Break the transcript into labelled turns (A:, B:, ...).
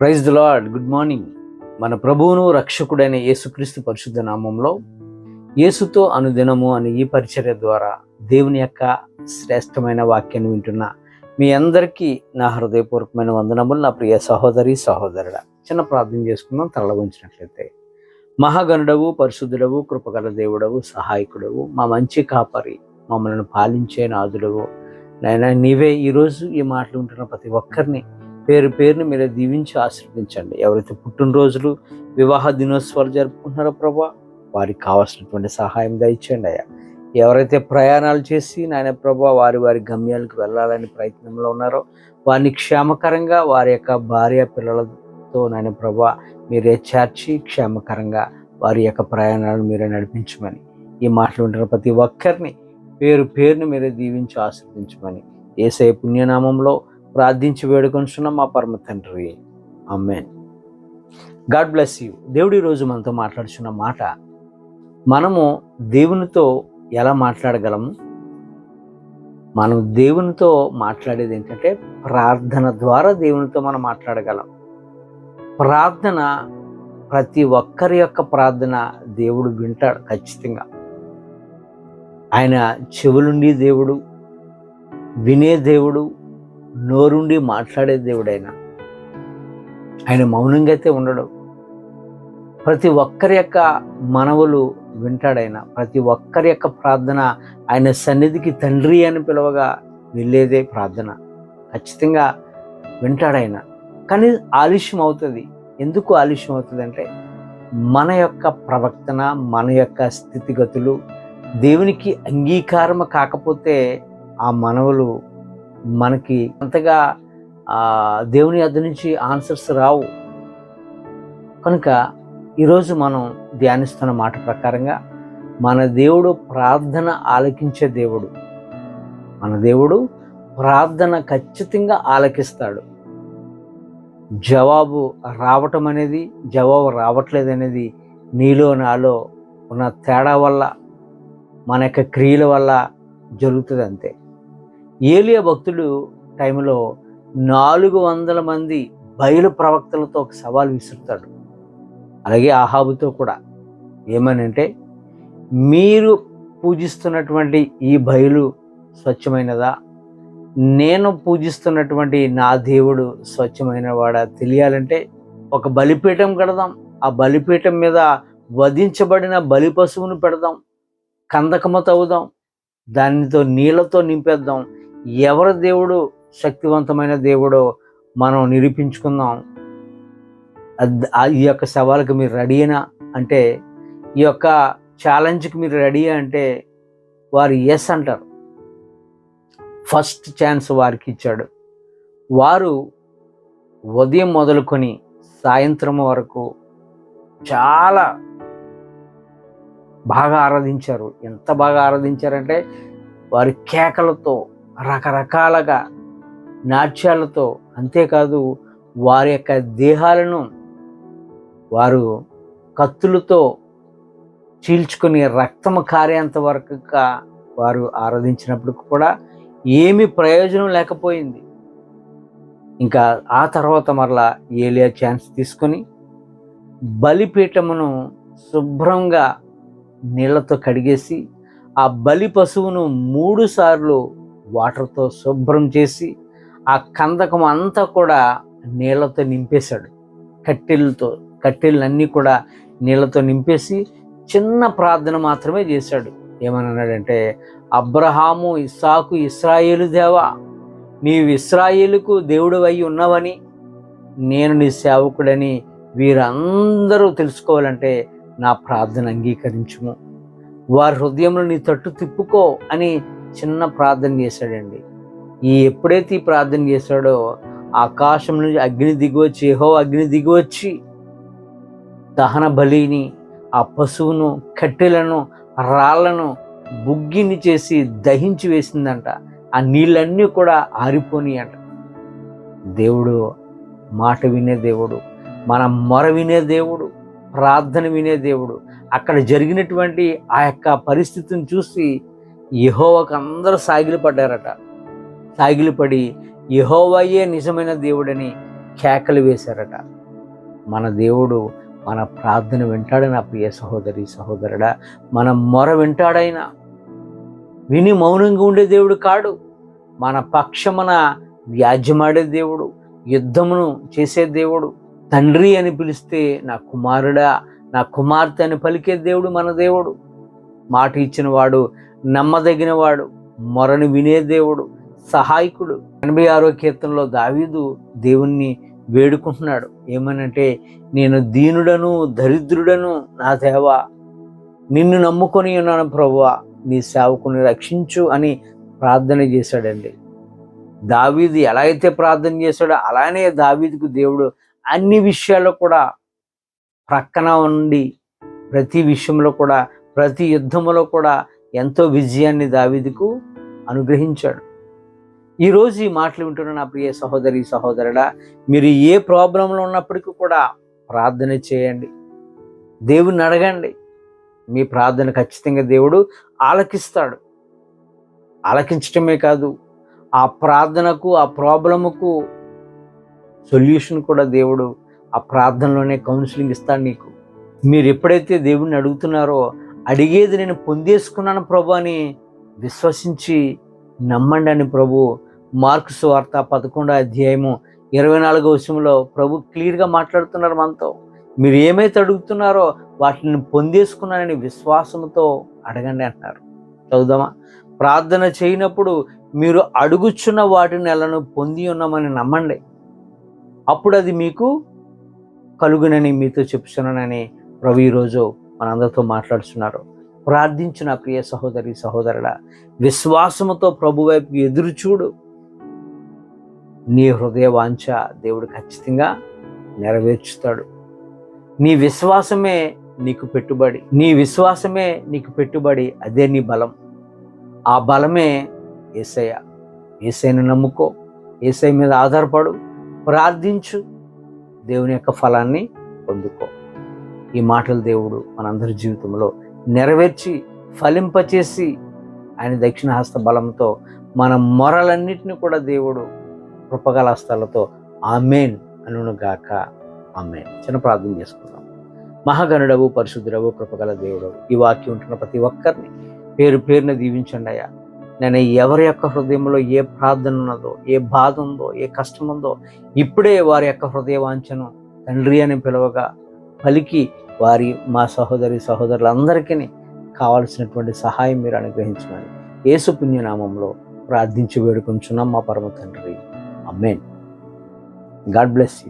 A: Praise the lord good morning. మన ప్రభువును రక్షకుడైన యేసుక్రీస్తు పరిశుద్ధ నామంలో యేసుతో అనుదినము అనే ఈ పరిచర్య ద్వారా దేవుని యొక్క శ్రేష్టమైన వాక్యాన్ని వింటున్న మీ అందరికీ నా హృదయపూర్వకమైన వందనములు నా ప్రియ సహోదరి సహోదరుడ. చిన్న ప్రార్థన చేసుకుందాం తల ఉంచినట్లయితే. మహాగణుడవు పరిశుద్ధుడవు కృపగల దేవుడవు సహాయకుడవు మా మంచి కాపరి మమ్మల్ని పాలించే నాదుడవు. నైనా నీవే ఈరోజు ఈ మాటలు ఉంటున్న ప్రతి ఒక్కరిని పేరు పేరుని మీరు దీవించి ఆశీర్వదించండి. ఎవరైతే పుట్టినరోజులు వివాహ దినోత్సవాలు జరుపుకుంటున్నారో ప్రభా వారికి కావాల్సినటువంటి సహాయం దయచేయండి అయ్యా. ఎవరైతే ప్రయాణాలు చేసి నాయన ప్రభా వారి వారి గమ్యాలకు వెళ్ళాలని ప్రయత్నంలో ఉన్నారో వారిని క్షేమకరంగా వారి యొక్క భార్య పిల్లలతో నాయన ప్రభా మీరే చేర్చి క్షేమకరంగా వారి యొక్క ప్రయాణాలను మీరే నడిపించమని ఈ మాటలు ఉంటున్న ప్రతి ఒక్కరిని పేరు పేరుని మీరే దీవించి ఆశీర్వదించమని ఏసై పుణ్యనామంలో ప్రార్థించి వేడుకొంచున్న మా పరమ తండ్రి. Amen God bless you. దేవుడి రోజు మనతో మాట్లాడుచున్న మాట మనము దేవునితో ఎలా మాట్లాడగలము మనం దేవునితో మాట్లాడేది ఏంటంటే ప్రార్థన ద్వారా దేవునితో మనం మాట్లాడగలం. ప్రార్థన ప్రతి ఒక్కరి యొక్క ప్రార్థన దేవుడు వింటాడు ఖచ్చితంగా. ఆయన చెవులుండి దేవుడు వినే దేవుడు నోరుండి మాట్లాడే దేవుడైనా. ఆయన మౌనంగా అయితే ఉండడు. ప్రతి ఒక్కరి యొక్క మనవులు వింటాడైన. ప్రతి ఒక్కరి యొక్క ప్రార్థన ఆయన సన్నిధికి తండ్రి అని పిలవగా వెళ్ళేదే ప్రార్థన. ఖచ్చితంగా వింటాడైనా. కానీ ఆలస్యం అవుతుంది ఎందుకు ఆలస్యం అవుతుంది అంటే మన యొక్క ప్రవర్తన మన యొక్క స్థితిగతులు దేవునికి అంగీకారం కాకపోతే ఆ మనవులు మనకి అంతగా దేవుని వద్ద నుంచి ఆన్సర్స్ రావు. కనుక ఈరోజు మనం ధ్యానిస్తున్న మాట ప్రకారంగా మన దేవుడు ప్రార్థన ఆలకించే దేవుడు. మన దేవుడు ప్రార్థన ఖచ్చితంగా ఆలకిస్తాడు. జవాబు రావటం అనేది జవాబు రావట్లేదు అనేది నీలో నాలో ఉన్న తేడా వల్ల మన యొక్క క్రియల వల్ల జరుగుతుంది అంతే ఏలియా భక్తుడు టైంలో నాలుగు వందల మంది బయలు ప్రవక్తలతో ఒక సవాల్ విసురుతాడు అలాగే ఆహాబుతో కూడా. ఏమనంటే మీరు పూజిస్తున్నటువంటి ఈ బయలు స్వచ్ఛమైనదా? నేను పూజిస్తున్నటువంటి నా దేవుడు స్వచ్ఛమైన వాడా తెలియాలంటే ఒక బలిపీఠం కడదాం. ఆ బలిపీఠం మీద వధించబడిన బలి పశువును పెడదాం. కందకమ తవ్వుదాం. దానితో నీళ్ళతో నింపేద్దాం. ఎవరి దేవుడు శక్తివంతమైన దేవుడో మనం నిరూపించుకుందాం. ఈ యొక్క సవాల్కి మీరు రెడీనా అంటే ఈ యొక్క ఛాలెంజ్కి మీరు రెడీ అంటే వారు ఎస్ అంటారు. ఫస్ట్ ఛాన్స్ వారికి ఇచ్చాడు. వారు ఉదయం మొదలుకొని సాయంత్రం వరకు చాలా బాగా ఆరాధించారు. ఎంత బాగా ఆరాధించారంటే వారి కేకలతో రకరకాలుగా నాట్యాలతో అంతేకాదు వారి యొక్క దేహాలను వారు కత్తులతో చీల్చుకుని రక్తము కారేంత వరకు వారు ఆరాధించినప్పుడు కూడా ఏమి ప్రయోజనం లేకపోయింది. ఇంకా ఆ తర్వాత మరలా ఏలియా ఛాన్స్ తీసుకొని బలిపీఠమును శుభ్రంగా నీళ్ళతో కడిగేసి ఆ బలి పశువును మూడు సార్లు వాటర్తో శుభ్రం చేసి ఆ కందకం అంతా కూడా నీళ్ళతో నింపేశాడు. కట్టెలతో కట్టెలన్నీ కూడా నీళ్ళతో నింపేసి చిన్న ప్రార్థన మాత్రమే చేశాడు. ఏమన్నాడంటే అబ్రహాము ఇస్సాకు ఇస్రాయేలు దేవా నీవు ఇస్రాయేలుకు దేవుడు అయి ఉన్నావని నేను నీ సేవకుడని వీరందరూ తెలుసుకోవాలంటే నా ప్రార్థన అంగీకరించుము. వారి హృదయంలో నీ తట్టు తిప్పుకో అని చిన్న ప్రార్థన చేశాడండి. ఈ ఎప్పుడైతే ఈ ప్రార్థన చేశాడో ఆకాశం నుంచి అగ్ని దిగివచ్చి ఏహో అగ్ని దిగివచ్చి దహన బలిని ఆ పశువును కట్టెలను రాళ్ళను బుగ్గిని చేసి దహించి వేసిందంట. ఆ నీళ్ళన్నీ కూడా ఆరిపోని అంట. దేవుడు మాట వినే దేవుడు మన మొర వినే దేవుడు ప్రార్థన వినే దేవుడు అక్కడ జరిగినటువంటి ఆ యొక్క పరిస్థితిని చూసి యహోవకు అందరూ సాగిలిపడ్డారట. సాగిలిపడి యహోవయ్యే నిజమైన దేవుడని కేకలు వేశారట. మన దేవుడు మన ప్రార్థన వింటాడని నా ప్రియ సహోదరి సహోదరుడా. మన మొర వింటాడైనా విని మౌనంగా ఉండే దేవుడు కాడు. మన పక్షమున వ్యాజ్యమాడే దేవుడు యుద్ధమును చేసే దేవుడు తండ్రి అని పిలిస్తే నా కుమారుడా నా కుమార్తె అని పలికే దేవుడు మన దేవుడు. మాట ఇచ్చినవాడు నమ్మదగినవాడు మొరను వినే దేవుడు సహాయకుడు. ఎనభై ఆరో కీర్తనలో దావీదు దేవుణ్ణి వేడుకుంటున్నాడు. ఏమనంటే నేను దీనుడను దరిద్రుడను నా సేవ నిన్ను నమ్ముకొని ఉన్నాను ప్రభువా నీ సేవకుని రక్షించు అని ప్రార్థన చేశాడండి. దావీదు ఎలా అయితే ప్రార్థన చేశాడో అలానే దావీదుకు దేవుడు అన్ని విషయాల్లో కూడా ప్రక్కన ఉండి ప్రతి విషయంలో కూడా ప్రతి యుద్ధంలో కూడా ఎంతో విజయాన్ని దావిదికు అనుగ్రహించాడు. ఈరోజు ఈ మాటలు వింటున్న నా ప్రియ సహోదరి సహోదరుడా మీరు ఏ ప్రాబ్లంలో ఉన్నప్పటికీ కూడా ప్రార్థన చేయండి. దేవుని అడగండి. మీ ప్రార్థన ఖచ్చితంగా దేవుడు ఆలకిస్తాడు. ఆలకించటమే కాదు ఆ ప్రార్థనకు ఆ ప్రాబ్లముకు సొల్యూషన్ కూడా దేవుడు ఆ ప్రార్థనలోనే కౌన్సిలింగ్ ఇస్తాడు నీకు. మీరు ఎప్పుడైతే దేవుడిని అడుగుతున్నారో అడిగేది నేను పొందేసుకున్నాను ప్రభు అని విశ్వసించి నమ్మండి అని ప్రభు. మార్క్స్ వార్త పదకొండో అధ్యాయము ఇరవై నాలుగో విషయంలో ప్రభు క్లియర్గా మాట్లాడుతున్నారు మనతో. మీరు ఏమైతే అడుగుతున్నారో వాటిని పొందేసుకున్నానని విశ్వాసంతో అడగండి అంటున్నారు. చదువుదామా? ప్రార్థన చేయనప్పుడు మీరు అడుగుచున్న వాటిని ఎలా పొంది ఉన్నామని నమ్మండి. అప్పుడు అది మీకు కలుగునని మీతో చెప్తున్నానని ప్రభు ఈరోజు మనందరితో మాట్లాడుతున్నారు ప్రార్థించిన ప్రియ సహోదరి సహోదరుల విశ్వాసముతో ప్రభు వైపు ఎదురు చూడు. నీ హృదయ వాంఛ దేవుడు ఖచ్చితంగా నెరవేర్చుతాడు. నీ విశ్వాసమే నీకు పెట్టుబడి నీ విశ్వాసమే నీకు పెట్టుబడి అదే నీ బలం. ఆ బలమే ఏసయ్య ఏసైని నమ్ముకో ఏసై మీద ఆధారపడు ప్రార్థించు. దేవుని యొక్క ఫలాన్ని పొందుకో. ఈ మాటలు దేవుడు మనందరి జీవితంలో నెరవేర్చి ఫలింపచేసి ఆయన దక్షిణ హస్త బలంతో మన మొరలన్నిటిని కూడా దేవుడు కృపగల హస్తాలతో ఆమెన్ అనుగాక ఆమెన్. చిన్న ప్రార్థన చేసుకుందాం. మహాగణుడవు పరిశుద్ధుడవు కృపగల దేవుడవు ఈ వాక్యం ఉంటున్న ప్రతి ఒక్కరిని పేరు పేరున దీవించండి అయ్యా. నేను ఎవరి యొక్క హృదయంలో ఏ ప్రార్థన ఉన్నదో ఏ బాధ ఉందో ఏ కష్టం ఉందో ఇప్పుడే వారి యొక్క హృదయ వాంఛను తండ్రి అని పిలవగా పలికి వారి మా సహోదరి సహోదరులందరికీ కావాల్సినటువంటి సహాయం మీరు అనుగ్రహించమని యేసు పుణ్యనామంలో ప్రార్థించి వేడుకొంచున్నాం మా పరమ తండ్రి. Amen God bless you.